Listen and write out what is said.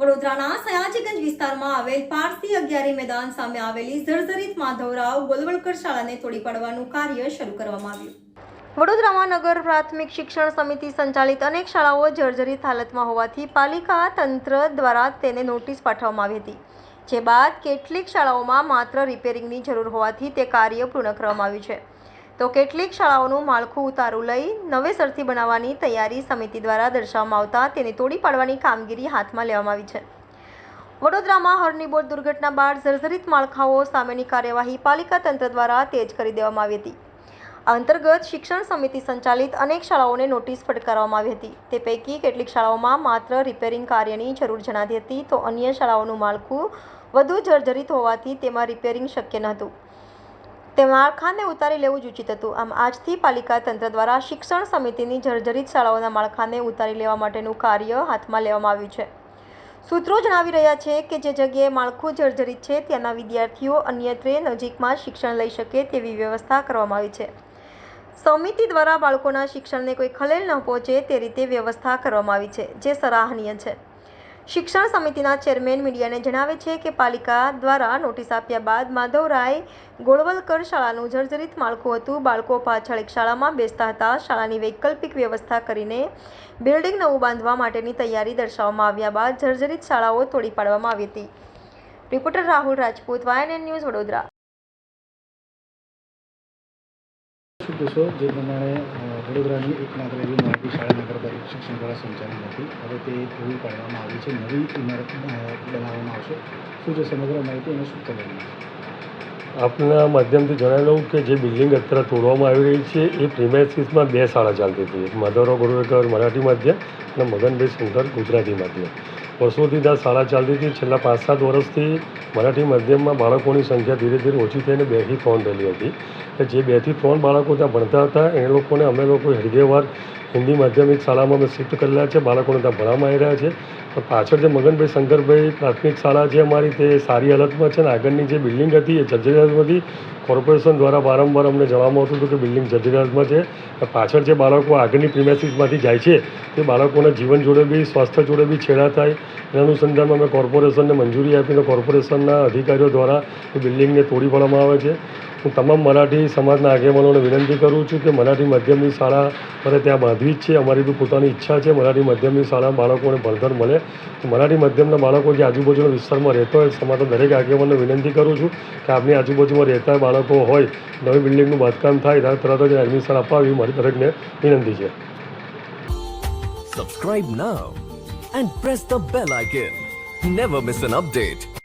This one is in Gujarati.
વડોદરાના સયાજીગંજ વિસ્તારમાં આવેલ પારસી અગિયારી મેદાન સામે આવેલી જર્જરિત માધવરાવ ગોલવલકર શાળાને તોડી પાડવાનું કાર્ય શરૂ કરવામાં આવ્યું. વડોદરામાં નગર પ્રાથમિક શિક્ષણ સમિતિ સંચાલિત અનેક શાળાઓ જર્જરિત હાલતમાં હોવાથી પાલિકા તંત્ર દ્વારા તેને નોટિસ પાઠવવામાં આવી હતી. જે બાદ કેટલીક શાળાઓમાં માત્ર રિપેરિંગની જરૂર હોવાથી તે કાર્ય પૂર્ણ કરવામાં આવ્યું છે. તો કેટલીક શાળાઓનું માળખું ઉતારું લઈ નવેસરથી બનાવવાની તૈયારી સમિતિ દ્વારા દર્શાવવામાં આવતા તેને તોડી પાડવાની કામગીરી હાથમાં લેવામાં આવી છે. વડોદરામાં હરણીબોટ દુર્ઘટના બાદ જર્જરિત માળખાઓ સામેની કાર્યવાહી પાલિકા તંત્ર દ્વારા તેજ કરી દેવામાં આવી હતી. અંતર્ગત શિક્ષણ સમિતિ સંચાલિત અનેક શાળાઓને નોટિસ ફટકારવામાં આવી હતી. તે પૈકી કેટલીક શાળાઓમાં માત્ર રિપેરિંગ કાર્યની જરૂર જણાતી હતી તો અન્ય શાળાઓનું માળખું વધુ જર્જરિત હોવાથી તેમાં રિપેરિંગ શક્ય ન હતું. તે માળખાને ઉતારી લેવું જ ઉચિત હતું. આમ આજથી પાલિકા તંત્ર દ્વારા શિક્ષણ સમિતિની જર્જરિત શાળાઓના માળખાને ઉતારી લેવા માટેનું કાર્ય હાથમાં લેવામાં આવ્યું છે. સૂત્રો જણાવી રહ્યા છે કે જે જગ્યાએ માળખું જર્જરિત છે ત્યાંના વિદ્યાર્થીઓ અન્યત્રે નજીકમાં શિક્ષણ લઈ શકે તેવી વ્યવસ્થા કરવામાં આવી છે. સમિતિ દ્વારા બાળકોના શિક્ષણને કોઈ ખલેલ ન પહોંચે તે રીતે વ્યવસ્થા કરવામાં આવી છે, જે સરાહનીય છે. શિક્ષણ સમિતિના ચેરમેન મીડિયાને જણાવે છે કે પાલિકા દ્વારા નોટિસ આપ્યા બાદ માધવરાય ગોળવલકર શાળાનું જર્જરિત માળખું હતું. બાળકો પાછળ એક શાળામાં બેસતા હતા. શાળાની વૈકલ્પિક વ્યવસ્થા કરીને બિલ્ડિંગ નવું બાંધવા માટેની તૈયારી દર્શાવવામાં આવ્યા બાદ જર્જરિત શાળાઓ તોડી પાડવામાં આવી હતી. Reporter Rahul Rajput, YNN news Vadodara. શું કહેશો જે પ્રમાણે વડોદરાની એકમાત્ર એવી મરાઠી શાળા નગરપાલિકા શિક્ષણ દ્વારા સંચાલિત હતી. હવે તે પૂરી પાડવામાં આવી છે. નવી ઇમારત બનાવવામાં આવશે. શું છે સમગ્ર માહિતી? અને શું કરવામાં આપના માધ્યમથી જણાવી લઉં કે જે બિલ્ડિંગ અત્યારે તોડવામાં આવી રહી છે, એ પ્રિમાઇસીસમાં બે શાળા ચાલતી હતી. એક માધવરાવ ગોરવેકર મરાઠી માધ્યમ અને મગનભાઈ સુંદર ગુજરાતી માધ્યમ. વર્ષોથી ત્યાં શાળા ચાલતી હતી. છેલ્લા પાંચ સાત વર્ષથી મરાઠી માધ્યમમાં બાળકોની સંખ્યા ધીરે ધીરે ઓછી થઈને બેથી ત્રણ રહેલી હતી. જે બેથી ત્રણ બાળકો ત્યાં ભણતા હતા એ લોકોને અમે લોકો હેડગેવાર હિન્દી માધ્યમિક શાળામાં અમે શિફ્ટ કરેલા છે, બાળકોને ત્યાં ભણવામાં આવી રહ્યા છે. પણ પાછળ જે મગનભાઈ શંકરભાઈ પ્રાથમિક શાળા છે અમારી તે સારી હાલતમાં છે ને, આગળની જે બિલ્ડિંગ હતી એ જર્જરી હતી. કોર્પોરેશન દ્વારા વારંવાર અમને જણાવવામાં આવતું હતું કે બિલ્ડિંગ જર્જરી છે. પાછળ જે બાળકો આગળની પ્રિમેસીસમાંથી જાય છે, તે બાળકોના જીવન જોડે બી, સ્વાસ્થ્ય જોડે બી છેડા થાય. એના અનુસંધાનમાં અમે કોર્પોરેશનને મંજૂરી આપીને કોર્પોરેશનના અધિકારીઓ દ્વારા એ બિલ્ડિંગને તોડી પાડવામાં આવે છે. હું તમામ મરાઠી સમાજના આગેવાનોને વિનંતી કરું છું કે મરાઠી માધ્યમની શાળા મને ત્યાં બાંધવી જ છે. અમારી બી પોતાની ઈચ્છા છે મરાઠી માધ્યમની શાળા બાળકોને ભણતર મળે. મરાઠી માધ્યમના બાળકો જે આજુબાજુના વિસ્તારમાં રહેતા હોય સમાજના દરેક આગેવાનને વિનંતી કરું છું કે આપની આજુબાજુમાં રહેતા બાળકો હોય નવી બિલ્ડિંગનું બાંધકામ થાય ત્યારે તરત જ એડમિશન આપવા એવી મારી દરેકને વિનંતી છે Subscribe now and press the bell icon. Never miss an update.